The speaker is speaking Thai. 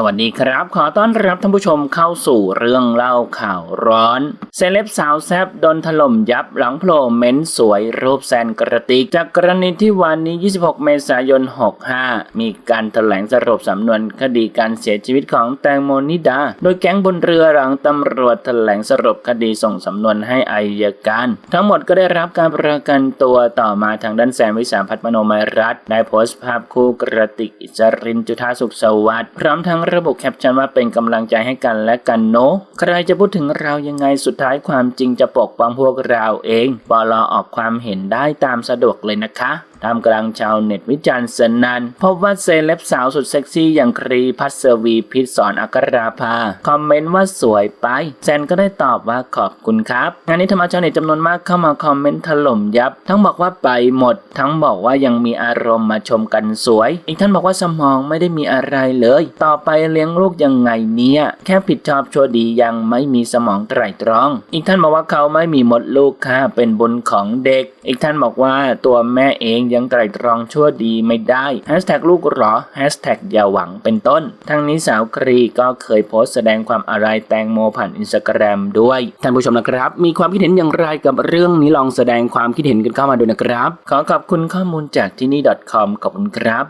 สวัสดีครับ ขอต้อนรับท่านผู้ชมเข้าสู่เรื่องเล่าข่าวร้อน เซเลบสาวแซบโดนถล่มยับหลังโผล่เม้นสวยรูปแซนกระติก จากกรณีที่วันนี้ 26 เมษายน 65 มีการแถลงสรุปสำนวนคดีการเสียชีวิตของแตงโมนิดา โดยแก๊งบนเรือหลังตำรวจแถลงสรุปคดีส่งสำนวนให้อายการ ทั้งหมดก็ได้รับการประกันตัวต่อมาทางด้านแซนวิสาพัฒนมโนมยรัตได้โพสต์ภาพคู่กระติกอิจรินจุธาสุขสวัสดิ์พร้อมทั้งระบุแคปชั่นว่าเป็นกำลังใจให้กันและกันเนอะใครจะพูดถึงเรายังไงสุดท้ายความจริงจะปกป้องพวกเราเองบอลออกความเห็นได้ตามสะดวกเลยนะคะท่ามกลางชาวเน็ตวิจารณ์สนันพบว่าเซเลบสาวสุดเซ็กซี่อย่างครีพัสวีพิษสอนอักราภา คอมเมนต์ว่าสวยไป แซนก็ได้ตอบว่าขอบคุณครับ งานนี้ทำเอาชาวเน็ตจำนวนมากเข้ามาคอมเมนต์ถล่มยับ ทั้งบอกว่าไปหมด ทั้งบอกว่ายังมีอารมณ์มาชมกันสวย อีกท่านบอกว่าสมองไม่ได้มีอะไรเลย ต่อไปเลี้ยงลูกยังไงเนี่ย แค่ผิดชอบชั่วดียังไม่มีสมองไตรตรอง อีกท่านบอกว่าเขาไม่มีมดลูกค่ะเป็นบุญของเด็ก อีกท่านบอกว่าตัวแม่เองยังไตร่ตรองชั่วดีไม่ได้แฮชแท็กลูกหรอแฮชแท็กอย่าหวังเป็นต้น ทั้งนี้สาวกรีก็เคยโพสต์แสดงความอะไรแตงโมผ่านอินสตาแกรมด้วย ท่านผู้ชมนะครับ มีความคิดเห็นอย่างไรกับเรื่องนี้ลองแสดงความคิดเห็นกันเข้ามาดูนะครับ ขอขอบคุณข้อมูลจากที่นี่ .com ขอบคุณครับ